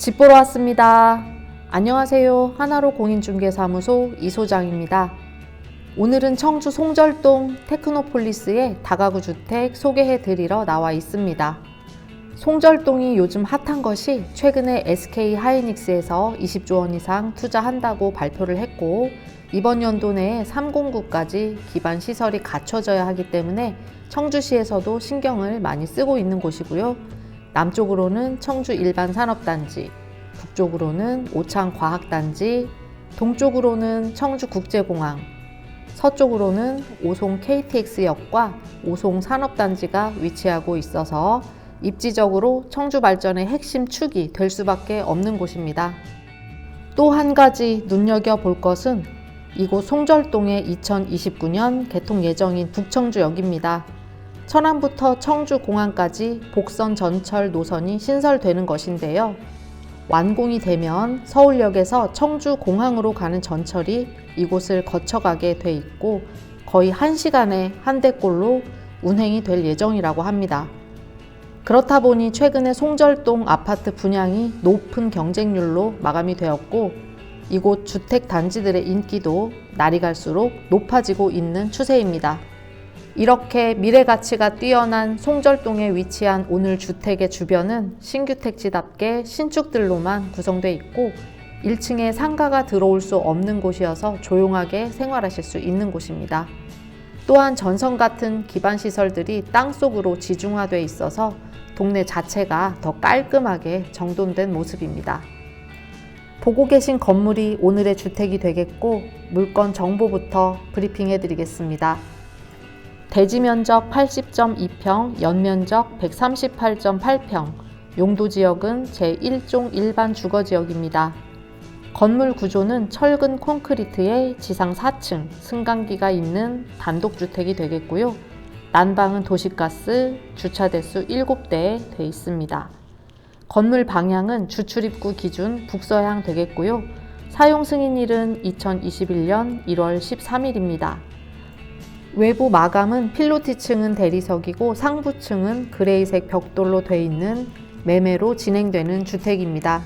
집 보러 왔습니다. 안녕하세요. 하나로 공인중개사무소 이소장입니다. 오늘은 청주 송절동 테크노폴리스의 다가구 주택 소개해 드리러 나와 있습니다. 송절동이 요즘 핫한 것이 최근에 SK 하이닉스에서 20조 원 이상 투자한다고 발표를 했고 이번 연도 내에 309까지 기반 시설이 갖춰져야 하기 때문에 청주시에서도 신경을 많이 쓰고 있는 곳이고요. 남쪽으로는 청주 일반 산업단지, 북쪽으로는 오창 과학단지, 동쪽으로는 청주 국제공항, 서쪽으로는 오송 KTX역과 오송 산업단지가 위치하고 있어서 입지적으로 청주 발전의 핵심 축이 될 수밖에 없는 곳입니다. 또 한 가지 눈여겨 볼 것은 이곳 송절동의 2029년 개통 예정인 북청주역입니다. 천안부터 청주공항까지 복선 전철 노선이 신설되는 것인데요. 완공이 되면 서울역에서 청주공항으로 가는 전철이 이곳을 거쳐가게 돼 있고 거의 1시간에 한 대꼴로 운행이 될 예정이라고 합니다. 그렇다 보니 최근에 송절동 아파트 분양이 높은 경쟁률로 마감이 되었고 이곳 주택 단지들의 인기도 날이 갈수록 높아지고 있는 추세입니다. 이렇게 미래 가치가 뛰어난 송절동에 위치한 오늘 주택의 주변은 신규 택지답게 신축들로만 구성되어 있고 1층에 상가가 들어올 수 없는 곳이어서 조용하게 생활하실 수 있는 곳입니다. 또한 전선 같은 기반 시설들이 땅 속으로 지중화되어 있어서 동네 자체가 더 깔끔하게 정돈된 모습입니다. 보고 계신 건물이 오늘의 주택이 되겠고 물건 정보부터 브리핑해 드리겠습니다. 대지 면적 80.2평, 연면적 138.8평, 용도 지역은 제1종 일반 주거 지역입니다. 건물 구조는 철근 콘크리트의 지상 4층, 승강기가 있는 단독주택이 되겠고요. 난방은 도시가스, 주차 대수 7대에 돼 있습니다. 건물 방향은 주출입구 기준 북서향 되겠고요. 사용 승인일은 2021년 1월 13일입니다. 외부 마감은 필로티층은 대리석이고 상부층은 그레이색 벽돌로 돼 있는 매매로 진행되는 주택입니다.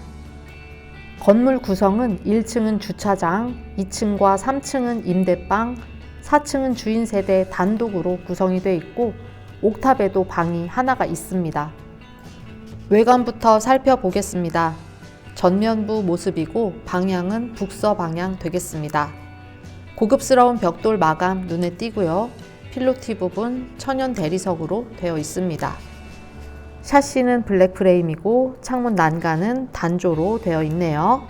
건물 구성은 1층은 주차장, 2층과 3층은 임대방, 4층은 주인 세대 단독으로 구성이 되어 있고 옥탑에도 방이 하나가 있습니다. 외관부터 살펴보겠습니다. 전면부 모습이고 방향은 북서 방향 되겠습니다. 고급스러운 벽돌 마감 눈에 띄고요. 필로티 부분 천연 대리석으로 되어 있습니다. 샤시는 블랙 프레임이고 창문 난간은 단조로 되어 있네요.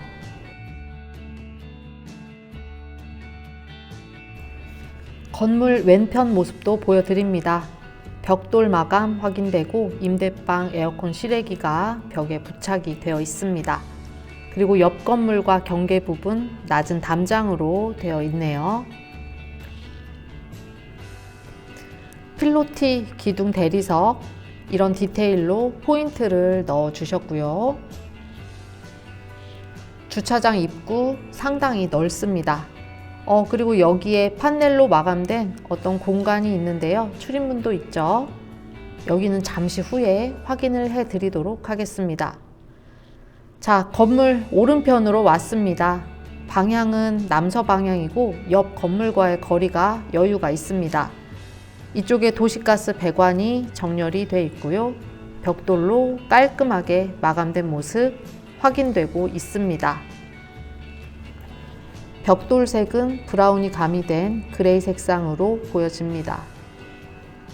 건물 왼편 모습도 보여드립니다. 벽돌 마감 확인되고 임대방 에어컨 실외기가 벽에 부착이 되어 있습니다. 그리고 옆 건물과 경계 부분 낮은 담장으로 되어 있네요. 필로티 기둥 대리석 이런 디테일로 포인트를 넣어 주셨고요. 주차장 입구 상당히 넓습니다. 어, 그리고 여기에 판넬로 마감된 어떤 공간이 있는데요. 출입문도 있죠. 여기는 잠시 후에 확인을 해 드리도록 하겠습니다. 자, 건물 오른편으로 왔습니다. 방향은 남서 방향이고 옆 건물과의 거리가 여유가 있습니다. 이쪽에 도시가스 배관이 정렬이 돼 있고요. 벽돌로 깔끔하게 마감된 모습 확인되고 있습니다. 벽돌색은 브라운이 가미된 그레이 색상으로 보여집니다.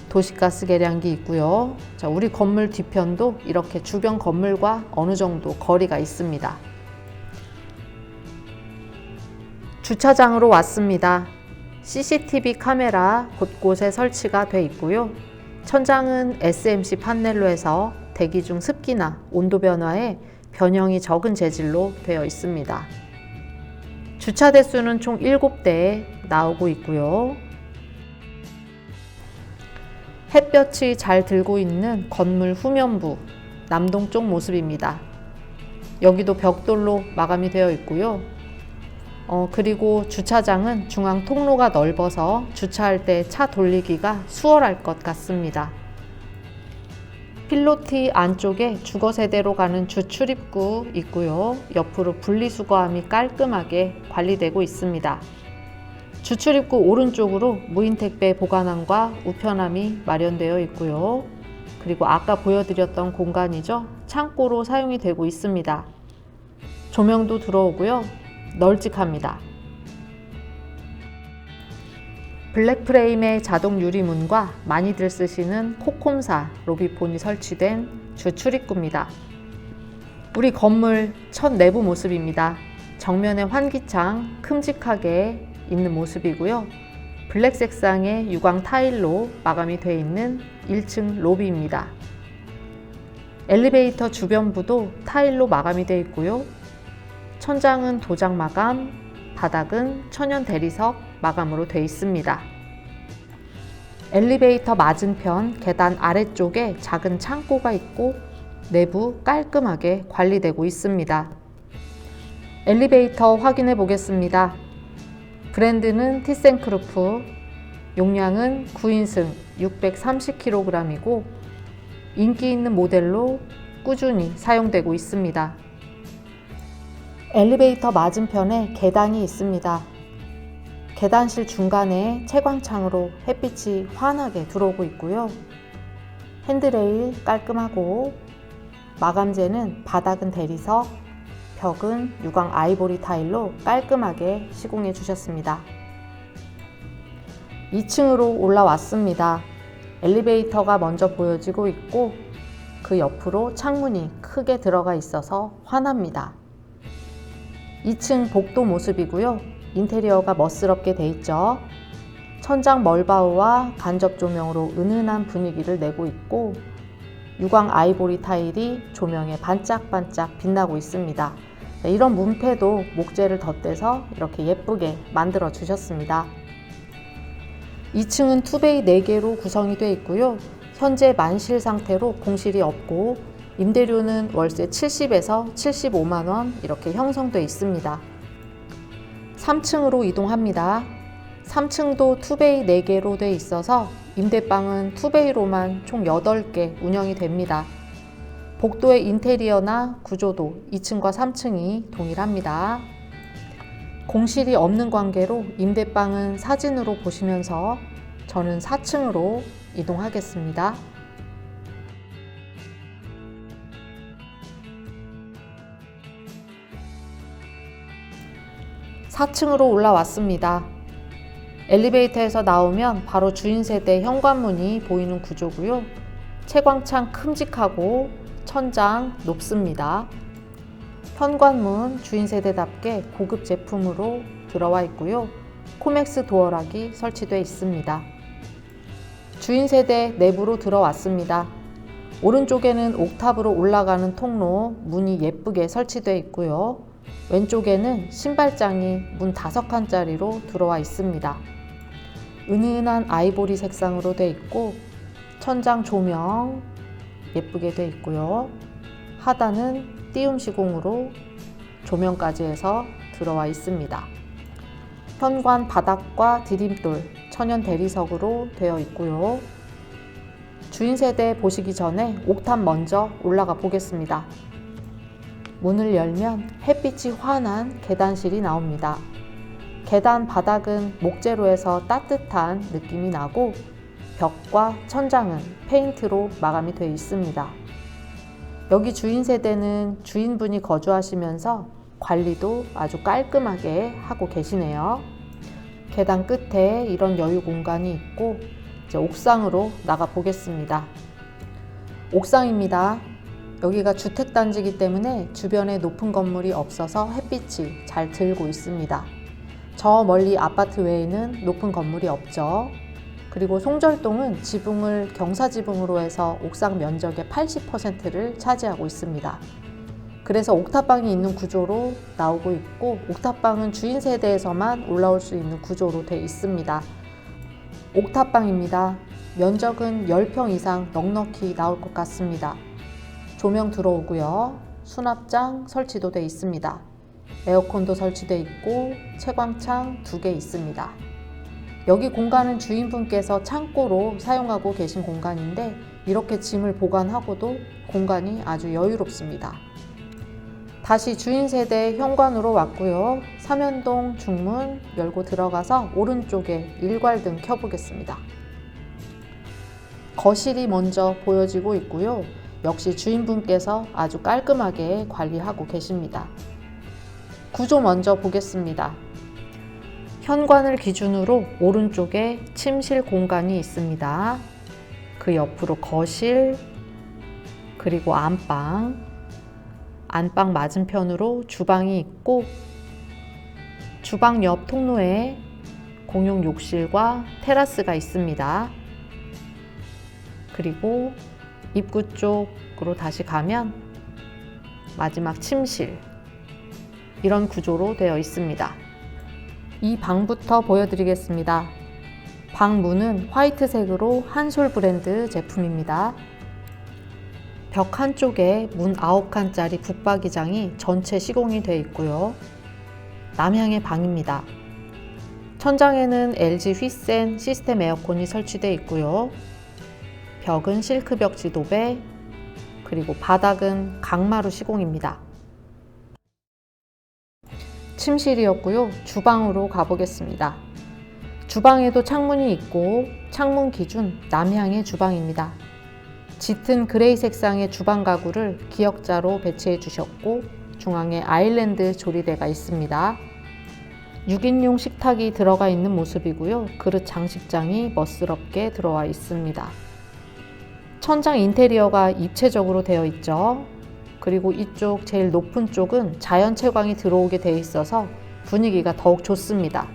도시가스 계량기 있고요. 자, 우리 건물 뒤편도 이렇게 주변 건물과 어느 정도 거리가 있습니다. 주차장으로 왔습니다. CCTV 카메라 곳곳에 설치가 돼 있고요. 천장은 SMC 판넬로 해서 대기 중 습기나 온도 변화에 변형이 적은 재질로 되어 있습니다. 주차 대수는 총 7대 나오고 있고요. 햇볕이 잘 들고 있는 건물 후면부 남동쪽 모습입니다. 여기도 벽돌로 마감이 되어 있고요. 어, 그리고 주차장은 중앙 통로가 넓어서 주차할 때 차 돌리기가 수월할 것 같습니다. 필로티 안쪽에 주거 세대로 가는 주 출입구 있고요. 옆으로 분리수거함이 깔끔하게 관리되고 있습니다. 주 출입구 오른쪽으로 무인 택배 보관함과 우편함이 마련되어 있고요. 그리고 아까 보여드렸던 공간이죠. 창고로 사용이 되고 있습니다. 조명도 들어오고요. 널찍합니다. 블랙 프레임의 자동 유리문과 많이들 쓰시는 코콤사 로비폰이 설치된 주 출입구입니다. 우리 건물 첫 내부 모습입니다. 정면에 환기창 큼직하게 있는 모습이고요. 블랙 색상의 유광 타일로 마감이 되어 있는 1층 로비입니다. 엘리베이터 주변부도 타일로 마감이 되어 있고요. 천장은 도장 마감, 바닥은 천연 대리석 마감으로 되어 있습니다. 엘리베이터 맞은편 계단 아래쪽에 작은 창고가 있고 내부 깔끔하게 관리되고 있습니다. 엘리베이터 확인해 보겠습니다. 브랜드는 티센크루프, 용량은 9인승 630kg이고 인기 있는 모델로 꾸준히 사용되고 있습니다. 엘리베이터 맞은편에 계단이 있습니다. 계단실 중간에 채광창으로 햇빛이 환하게 들어오고 있고요. 핸드레일 깔끔하고 마감재는 바닥은 대리석, 벽은 유광 아이보리 타일로 깔끔하게 시공해 주셨습니다. 2층으로 올라왔습니다. 엘리베이터가 먼저 보여지고 있고 그 옆으로 창문이 크게 들어가 있어서 환합니다. 2층 복도 모습이고요. 인테리어가 멋스럽게 돼 있죠. 천장 멀바우와 간접 조명으로 은은한 분위기를 내고 있고 유광 아이보리 타일이 조명에 반짝반짝 빛나고 있습니다. 네, 이런 문패도 목재를 덧대서 이렇게 예쁘게 만들어 주셨습니다. 2층은 투베이 4개로 구성이 되어 있고요. 현재 만실 상태로 공실이 없고 임대료는 월세 70에서 75만 원 이렇게 형성되어 있습니다. 3층으로 이동합니다. 3층도 투베이 4개로 되어 있어서 임대방은 투베이로만 총 8개 운영이 됩니다. 복도의 인테리어나 구조도 2층과 3층이 동일합니다. 공실이 없는 관계로 임대방은 사진으로 보시면서 저는 4층으로 이동하겠습니다. 4층으로 올라왔습니다. 엘리베이터에서 나오면 바로 주인 세대 현관문이 보이는 구조고요. 채광창 큼직하고 천장 높습니다. 현관문 주인 세대답게 고급 제품으로 들어와 있고요. 코맥스 도어락이 설치되어 있습니다. 주인 세대 내부로 들어왔습니다. 오른쪽에는 옥탑으로 올라가는 통로 문이 예쁘게 설치되어 있고요. 왼쪽에는 신발장이 문 다섯 칸짜리로 들어와 있습니다. 은은한 아이보리 색상으로 되어 있고 천장 조명 예쁘게 되어 있고요. 하단은 띄움 시공으로 조명까지 해서 들어와 있습니다. 현관 바닥과 디딤돌 천연 대리석으로 되어 있고요. 주인 세대 보시기 전에 옥탑 먼저 올라가 보겠습니다. 문을 열면 햇빛이 환한 계단실이 나옵니다. 계단 바닥은 목재로 해서 따뜻한 느낌이 나고 벽과 천장은 페인트로 마감이 되어 있습니다. 여기 주인 세대는 주인분이 거주하시면서 관리도 아주 깔끔하게 하고 계시네요. 계단 끝에 이런 여유 공간이 있고 이제 옥상으로 나가 보겠습니다. 옥상입니다. 여기가 주택단지이기 때문에 주변에 높은 건물이 없어서 햇빛이 잘 들고 있습니다. 저 멀리 아파트 외에는 높은 건물이 없죠. 그리고 송절동은 지붕을 경사지붕으로 해서 옥상 면적의 80%를 차지하고 있습니다. 그래서 옥탑방이 있는 구조로 나오고 있고 옥탑방은 주인 세대에서만 올라올 수 있는 구조로 되어 있습니다. 옥탑방입니다. 면적은 10평 이상 넉넉히 나올 것 같습니다. 조명 들어오고요. 수납장 설치도 되어 있습니다. 에어컨도 설치되어 있고 채광창 두 개 있습니다. 여기 공간은 주인분께서 창고로 사용하고 계신 공간인데 이렇게 짐을 보관하고도 공간이 아주 여유롭습니다. 다시 주인 세대 현관으로 왔고요. 삼연동 중문 열고 들어가서 오른쪽에 일괄등 켜보겠습니다. 거실이 먼저 보여지고 있고요. 역시 주인분께서 아주 깔끔하게 관리하고 계십니다. 구조 먼저 보겠습니다. 현관을 기준으로 오른쪽에 침실 공간이 있습니다. 그 옆으로 거실, 그리고 안방, 안방 맞은편으로 주방이 있고, 주방 옆 통로에 공용 욕실과 테라스가 있습니다. 그리고 입구 쪽으로 다시 가면 마지막 침실. 이런 구조로 되어 있습니다. 이 방부터 보여드리겠습니다. 방 문은 화이트색으로 한솔 브랜드 제품입니다. 벽 한쪽에 문 9칸짜리 북박이장이 전체 시공이 되어 있고요. 남향의 방입니다. 천장에는 LG 휘센 시스템 에어컨이 설치되어 있고요. 벽은 실크벽 지도배, 그리고 바닥은 강마루 시공입니다. 침실이었고요. 주방으로 가보겠습니다. 주방에도 창문이 있고 창문 기준 남향의 주방입니다. 짙은 그레이 색상의 주방 가구를 기역자로 배치해 주셨고 중앙에 아일랜드 조리대가 있습니다. 6인용 식탁이 들어가 있는 모습이고요. 그릇 장식장이 멋스럽게 들어와 있습니다. 천장 인테리어가 입체적으로 되어 있죠. 그리고 이쪽 제일 높은 쪽은 자연 채광이 들어오게 되어 있어서 분위기가 더욱 좋습니다.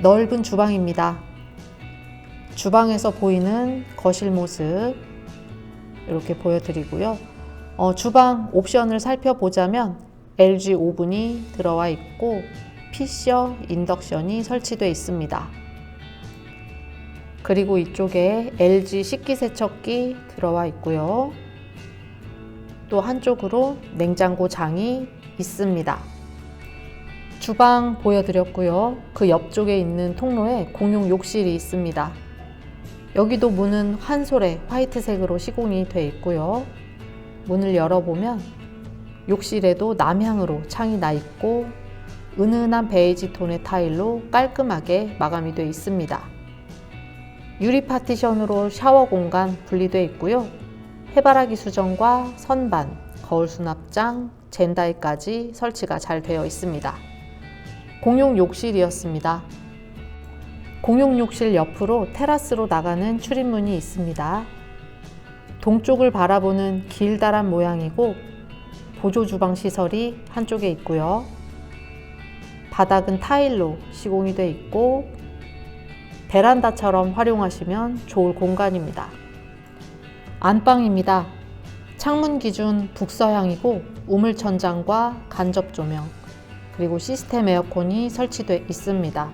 넓은 주방입니다. 주방에서 보이는 거실 모습 이렇게 보여드리고요. 어, 주방 옵션을 살펴보자면 LG 오븐이 들어와 있고 피셔 인덕션이 설치되어 있습니다. 그리고 이쪽에 LG 식기세척기 들어와 있고요. 또 한쪽으로 냉장고 장이 있습니다. 주방 보여드렸고요. 그 옆쪽에 있는 통로에 공용 욕실이 있습니다. 여기도 문은 한솔에 화이트색으로 시공이 되어 있고요. 문을 열어보면 욕실에도 남향으로 창이 나 있고 은은한 베이지 톤의 타일로 깔끔하게 마감이 되어 있습니다. 유리 파티션으로 샤워 공간 분리되어 있고요. 해바라기 수정과 선반, 거울 수납장, 젠다이까지 설치가 잘 되어 있습니다. 공용 욕실이었습니다. 공용 욕실 옆으로 테라스로 나가는 출입문이 있습니다. 동쪽을 바라보는 길다란 모양이고 보조 주방 시설이 한쪽에 있고요. 바닥은 타일로 시공이 되어 있고 베란다처럼 활용하시면 좋을 공간입니다. 안방입니다. 창문 기준 북서향이고 우물 천장과 간접 조명 그리고 시스템 에어컨이 설치되어 있습니다.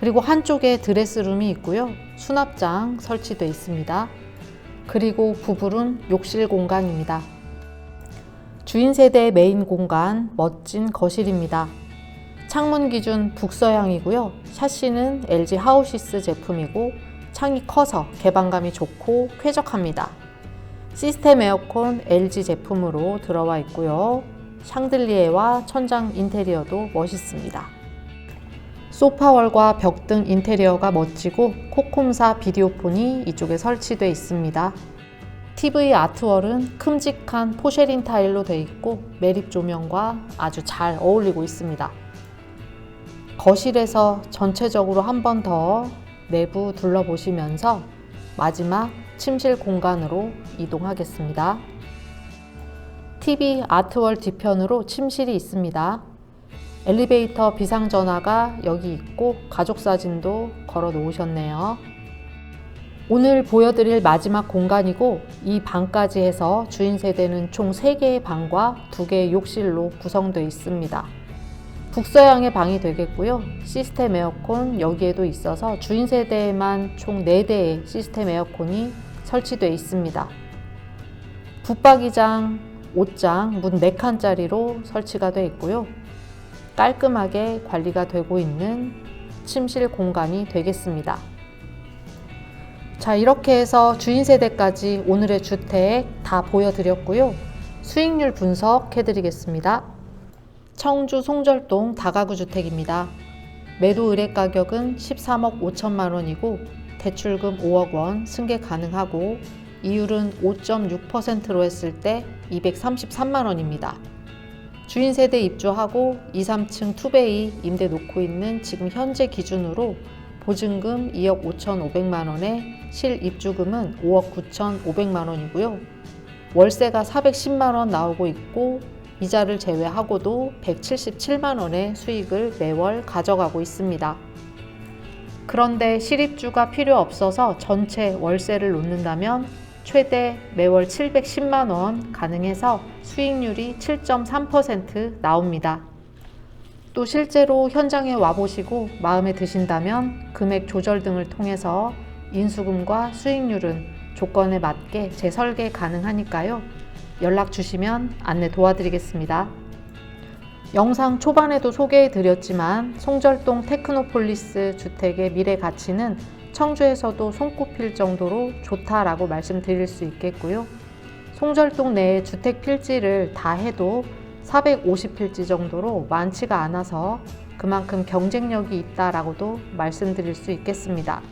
그리고 한쪽에 드레스룸이 있고요. 수납장 설치되어 있습니다. 그리고 부불은 욕실 공간입니다. 주인 세대의 메인 공간 멋진 거실입니다. 창문 기준 북서향이고요. 샤시는 LG 하우시스 제품이고 창이 커서 개방감이 좋고 쾌적합니다. 시스템 에어컨 LG 제품으로 들어와 있고요. 샹들리에와 천장 인테리어도 멋있습니다. 소파월과 벽등 인테리어가 멋지고 코콤사 비디오폰이 이쪽에 설치되어 있습니다. TV 아트월은 큼직한 포쉐린 타일로 되어 있고 매립 조명과 아주 잘 어울리고 있습니다. 거실에서 전체적으로 한 번 더 내부 둘러보시면서 마지막 침실 공간으로 이동하겠습니다. TV 아트월 뒤편으로 침실이 있습니다. 엘리베이터 비상전화가 여기 있고 가족 사진도 걸어 놓으셨네요. 오늘 보여드릴 마지막 공간이고 이 방까지 해서 주인 세대는 총 3개의 방과 2개의 욕실로 구성되어 있습니다. 북서양의 방이 되겠고요. 시스템 에어컨 여기에도 있어서 주인 세대에만 총 4대의 시스템 에어컨이 설치되어 있습니다. 붙박이장, 옷장, 문 4칸짜리로 설치가 되어 있고요. 깔끔하게 관리가 되고 있는 침실 공간이 되겠습니다. 자, 이렇게 해서 주인 세대까지 오늘의 주택 다 보여드렸고요. 수익률 분석해 드리겠습니다. 청주 송절동 다가구 주택입니다. 매도 의뢰 가격은 13억 5천만 원이고 대출금 5억 원 승계 가능하고 이율은 5.6%로 했을 때 233만 원입니다. 주인 세대 입주하고 2, 3층 투베이 임대 놓고 있는 지금 현재 기준으로 보증금 2억 5,500만 원에 실 입주금은 5억 9,500만 원이고요. 월세가 410만 원 나오고 있고 이자를 제외하고도 177만 원의 수익을 매월 가져가고 있습니다. 그런데 실입주가 필요 없어서 전체 월세를 놓는다면 최대 매월 710만 원 가능해서 수익률이 7.3% 나옵니다. 또 실제로 현장에 와보시고 마음에 드신다면 금액 조절 등을 통해서 인수금과 수익률은 조건에 맞게 재설계 가능하니까요. 연락 주시면 안내 도와드리겠습니다. 영상 초반에도 소개해 드렸지만 송절동 테크노폴리스 주택의 미래 가치는 청주에서도 손꼽힐 정도로 좋다라고 말씀드릴 수 있겠고요. 송절동 내의 주택 필지를 다 해도 450필지 정도로 많지가 않아서 그만큼 경쟁력이 있다라고도 말씀드릴 수 있겠습니다.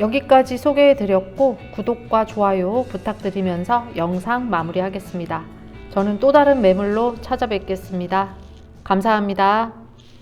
여기까지 소개해 드렸고 구독과 좋아요 부탁드리면서 영상 마무리하겠습니다. 저는 또 다른 매물로 찾아뵙겠습니다. 감사합니다.